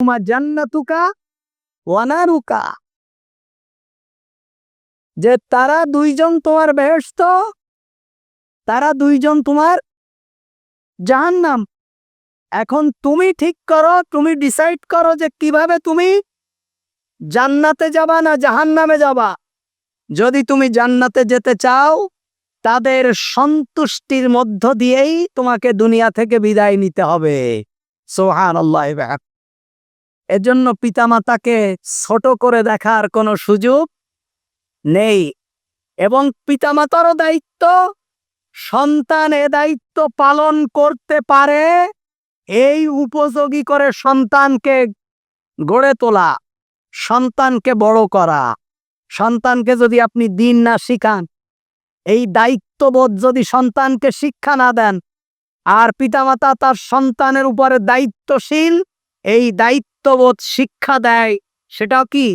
তোমা জান্নাতুকা ওয়ানারুকা যে তারা দুইজন তোমার বেহেস্ত তারা দুইজন তোমার জাহান্নাম। এখন তুমি ঠিক করো, তুমি ডিসাইড করো যে কীভাবে তুমি জান্নাতে যাবা না জাহান্নামে যাবা। যদি তুমি জান্নাতে যেতে চাও, তাদের সন্তুষ্টির মধ্য দিয়েই তোমাকে দুনিয়া থেকে বিদায় নিতে হবে। সোহান আল্লাহ এজন্য পিতামাতাকে ছোট করে দেখার কোনো সুযোগ নেই। এবং পিতামাতারও দায়িত্ব, সন্তান এ দায়িত্ব পালন করতে পারে, এই উপযোগী করে সন্তানকে গড়ে তোলা, সন্তানকে বড় করা। সন্তানকে যদি আপনি দিন না শিখান, এই দায়িত্ববোধ যদি সন্তানকে শিক্ষা না দেন, আর পিতামাতা তার সন্তানের উপরে দায়িত্বশীল এই দায়িত্ববোধ শিক্ষা দেয়, সেটাও কি?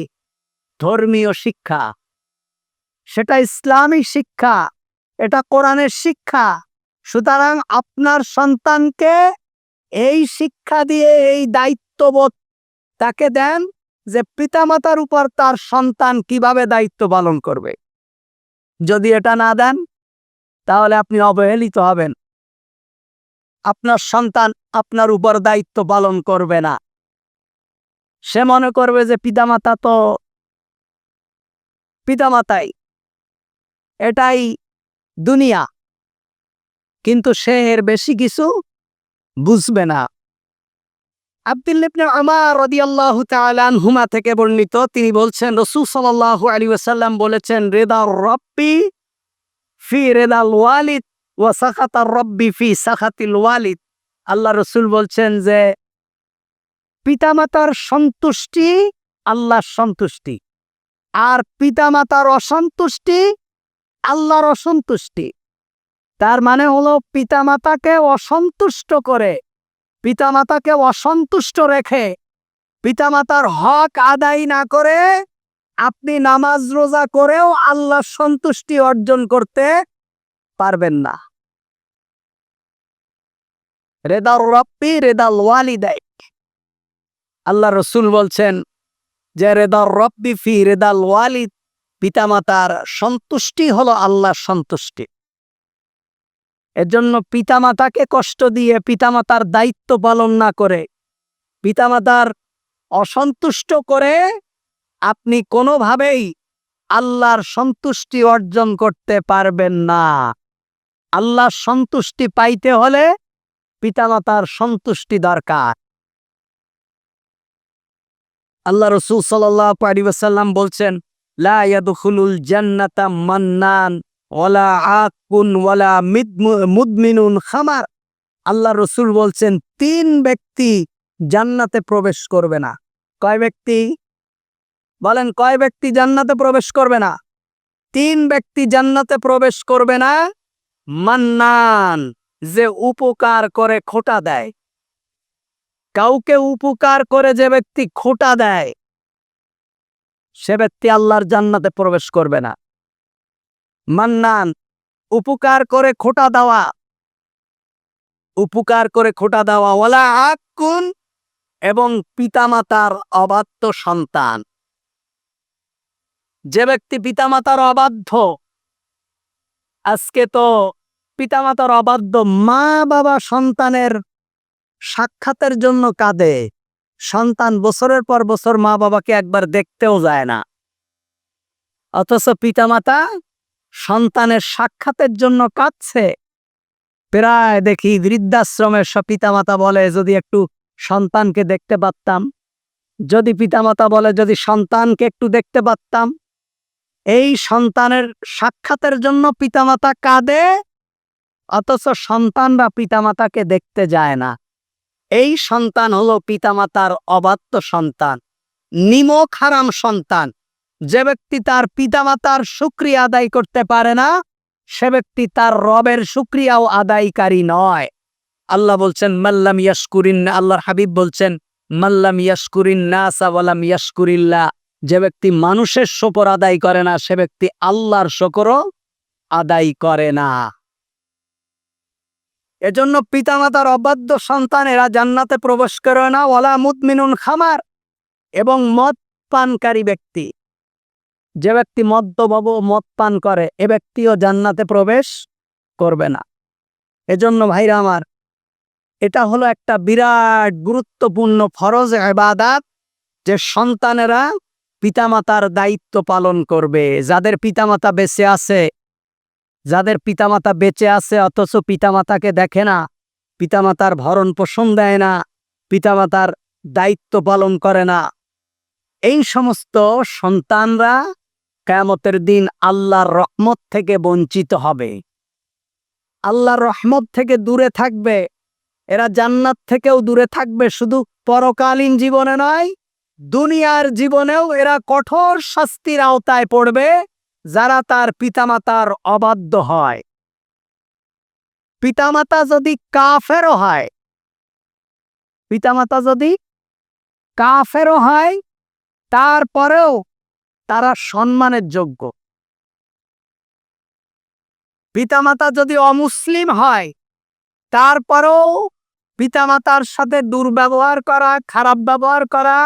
ধর্মীয় শিক্ষা। সেটা ইসলামী শিক্ষা, এটা কোরআনের শিক্ষা। সুতরাং আপনার সন্তানকে এই শিক্ষা দিয়ে এই দায়িত্ববোধ তাকে দেন যে পিতামাতার উপর তার সন্তান কীভাবে দায়িত্ব পালন করবে। যদি এটা না দেন, তাহলে আপনি অবহেলিত হবেন। আপনার সন্তান আপনার উপর দায়িত্ব পালন করবে না। সে মনে করবে যে পিতামাতা তো পিতামাতাই, এটাই দুনিয়া। কিন্তু সে এর বেশি কিছু বুঝবে না। আব্দুল্লিবনে আমার রদিয়াল্লাহু আনহুমা থেকে বর্ণিত তিনি বলছেন, রসুল সাল্লাল্লাহু আলাইহি ওয়াসাল্লাম বলেছেন রেদা রব্বি ফি রেদাল ওয়ালিদ ওয়া সাখাতার রব্বি ফি সাখাতিল ওয়ালিদ। আল্লাহ রসুল বলছেন যে, পিতামাতার সন্তুষ্টি আল্লাহর সন্তুষ্টি। আর পিতামাতার অসন্তুষ্টি আল্লাহর অসন্তুষ্টি। তার মানে হলো পিতামাতাকে অসন্তুষ্ট করে, পিতামাতাকে অসন্তুষ্ট রেখে, পিতামাতার হক আদায় না করে আপনি নামাজ রোজা করেও আল্লাহর সন্তুষ্টি অর্জন করতে পারবেন না। রেদাল রব্বি রেদাল ওয়ালিদাই আল্লাহ রসুল বলছেন যে রেদাল রব্বি ফি রেদাল ওয়ালিদ পিতামাতার সন্তুষ্টি হলো আল্লাহর সন্তুষ্টি। এজন্য পিতামাতাকে কষ্ট দিয়ে পিতামাতার দায়িত্ব পালন না করে, পিতামাতার অসন্তুষ্ট করে আপনি কোনোভাবেই আল্লাহর সন্তুষ্টি অর্জন করতে পারবেন না। আল্লাহর সন্তুষ্টি পাইতে হলে পিতামাতার সন্তুষ্টি দরকার। আল্লাহ রসুল সাল্লাম বলছেন আল্লাহ রসুল বলছেন, তিন ব্যক্তি জান্নাতে প্রবেশ করবে না। কয় ব্যক্তি? বলেন, কয় ব্যক্তি জান্নাতে প্রবেশ করবে না? তিন ব্যক্তি জান্নাতে প্রবেশ করবে না, মান্নান। যে উপকার করে খোটা দেয়। কাউকে উপকার করে যে ব্যক্তি খোটা দেয়, সে ব্যক্তি আল্লাহর জান্নাতে প্রবেশ করবে না। মান্নান, উপকার করে খোটা দেওয়া। উপকার করে খোটা দেওয়া ওলা আকুন এবং পিতামাতার অবাধ্য সন্তান। যে ব্যক্তি পিতামাতার অবাধ্য, আজকে তো পিতামাতার অবাধ্য মা বাবা সন্তানের সাক্ষাতের জন্য কাঁদে। সন্তান বছরের পর বছর মা বাবাকে একবার দেখতেও যায় না। অথচ পিতামাতা সন্তানের সাক্ষাতের জন্য কাঁদছে। প্রায় দেখি বৃদ্ধাশ্রমের সব পিতামাতা বলে, যদি একটু সন্তানকে দেখতে পারতাম, যদি পিতামাতা বলে, যদি সন্তানকে একটু দেখতে পারতাম, এই সন্তানের সাক্ষাতের জন্য পিতামাতা কাঁদে। অথচ সন্তানরা পিতামাতাকে দেখতে যায় না। এই সন্তান হলো পিতামাতার অবাধ্য সন্তান নিমক হারাম সন্তান। যে ব্যক্তি তার পিতামাতার সুক্রিয়া আদায় করতে পারে না, সে ব্যক্তি তার রবের সুক্রিয়াও আদায়কারী নয়। আল্লাহ বলছেন মাল্লাম ইয়াসকুরিন আল্লাহর হাবিব বলছেন মাল্লাম ইয়াসকুরিন নাসা ওয়ালাম ইয়াসকুরিল্লাহ যে ব্যক্তি মানুষের শকর আদায় করে না, সে ব্যক্তি আল্লাহর শকরও আদায় করে না। এজন্য পিতামাতার অবাধ্য সন্তানেরা জান্নাতে প্রবেশ করে না। ওলা মুদমিনুন খামার এবং মদ পানকারী ব্যক্তি। যে ব্যক্তি মদ্যবাবু মদ পান করে, এ ব্যক্তিও জান্নাতে প্রবেশ করবে না। এজন্য ভাইরা আমার, এটা হলো একটা বিরাট গুরুত্বপূর্ণ ফরজ এবাদাত যে সন্তানেরা পিতামাতার দায়িত্ব পালন করবে। যাদের পিতামাতা বেঁচে আছে যাদের পিতামাতা বেঁচে আছে, অথচ পিতামাতাকে দেখে না, পিতামাতার ভরণ পোষণ দেয় না, পিতামাতার দায়িত্ব পালন করে না। এই সমস্ত সন্তানরা কেয়ামতের দিন আল্লাহর রহমত থেকে বঞ্চিত হবে। আল্লাহর রহমত থেকে দূরে থাকবে। এরা জান্নাত থেকেও দূরে থাকবে, শুধু পরকালীন জীবনে নয়, দুনিয়ার জীবনেও এরা কঠোর শাস্তির আওতায় পড়বে। যারা তার পিতামাতার অবাধ্য হয়। পিতামাতা যদি কাফেরও হয়, পিতামাতা যদি কাফেরও হয়, তারপরেও তারা সম্মানের যোগ্য। পিতামাতা যদি অমুসলিম হয়, তারপরেও পিতামাতার সাথে দুর্ব্যবহার করা, খারাপ ব্যবহার করা,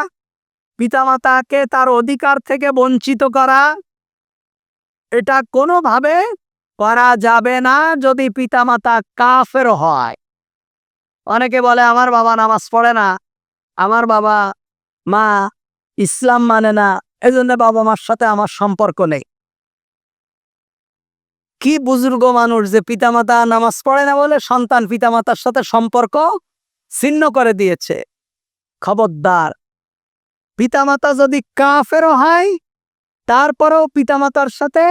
পিতামাতাকে তার অধিকার থেকে বঞ্চিত করা এটা কোনোভাবে করা যাবে না যদি পিতামাতা কাফের হয়। অনেকে বলে, আমার বাবা নামাজ পড়ে না, আমার বাবা মা ইসলাম মানে না, এজন্য বাবা মার সাথে আমার সম্পর্ক নেই। কি বুজুর্গ মানুষ যে পিতামাতা নামাজ পড়ে না বলে সন্তান পিতামাতার সাথে সম্পর্ক ছিন্ন করে দিয়েছে। খবরদার। পিতামাতা যদি কাফেরও হয় তারপরেও পিতামাতার সাথে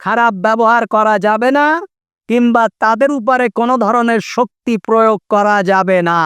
খারাপ ব্যবহার করা যাবে না কিংবা তাদের উপরে কোনো ধরনের শক্তি প্রয়োগ করা যাবে না।